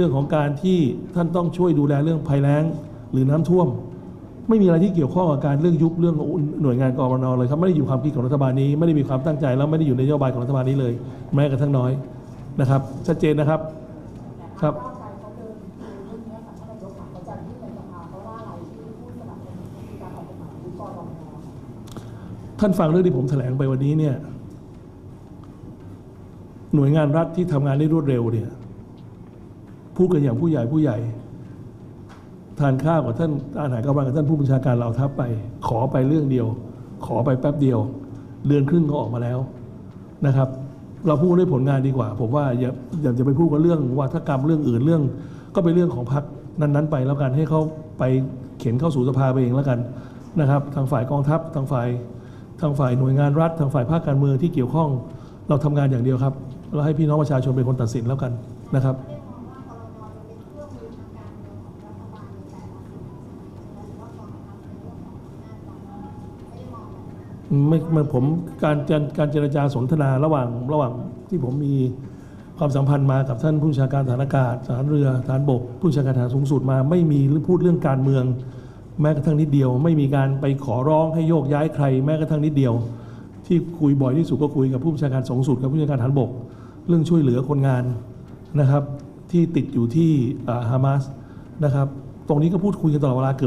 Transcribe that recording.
เรื่องของการที่ท่านต้องช่วยดูแลเรื่องภัยแล้งหรือน้ำท่วม ไม่มีอะไรที่เกี่ยวข้องกับการเรื่องยุบเรื่องหน่วยงานกรมนเลยครับไม่ได้อยู่ความคิดของรัฐบาลนี้ไม่ได้มีความตั้งใจแล้วไม่ได้อยู่ในนโยบายของรัฐบาลนี้เลย แม้กระทั่งน้อยนะครับ ชัดเจนนะครับครับท่านนายกค่ะเขาจะยื่นในสภาเพราะว่าอะไรที่ผู้สนับสนุนการออกกฎหมายยุบกรมนท่านฟังเรื่องที่ผมแถลงไปวันนี้เนี่ยหน่วยงานรัฐที่ทำงานได้รวดเร็วเนี่ย พูดกันอย่างผู้ใหญ่ผู้ใหญ่ ทานข้าวกับท่านอาหารกลางวันกับท่านผู้บัญชาการเราทัพไป ขอไปเรื่องเดียว ขอไปแป๊บเดียว เดือนครึ่งก็ออกมาแล้วนะครับ เราพูดด้วยผลงานดีกว่า ผมว่าอย่าอย่าจะไปพูดกันเรื่องวาทกรรมเรื่องอื่นเรื่อง ก็เป็นเรื่องของพรรคนั้น ๆ ไปแล้วกันให้เขาไปเข็นเข้าสู่สภาไปเองแล้วกันนะครับ ทางฝ่ายกองทัพทางฝ่ายทางฝ่ายหน่วยงานรัฐ ทางฝ่ายภาคการเมืองที่เกี่ยวข้อง เราทำงานอย่างเดียวครับ เราให้พี่น้องประชาชนเป็นคนตัดสินแล้วกันนะครับ ไม่ไม่ผมการการเจรจาสนทนาระหว่างระหว่างที่ผมมีความสัมพันธ์มากับท่านผู้ชาการฐานอากาศทหารเรือทหารบก ผู้ชาการฐานสูงสุดมา ไม่มีพูดเรื่องการเมือง แม้กระทั่งนิดเดียว ไม่มีการไปขอร้องให้โยกย้ายใคร แม้กระทั่งนิดเดียว ที่คุยบ่อยที่สุดก็คุยกับผู้ชาการสูงสุดกับผู้ชาการฐานบก เรื่องช่วยเหลือคนงานนะครับ ที่ติดอยู่ที่ฮามาสนะครับ ตรงนี้ก็พูดคุยกันตลอดเวลาเกือบ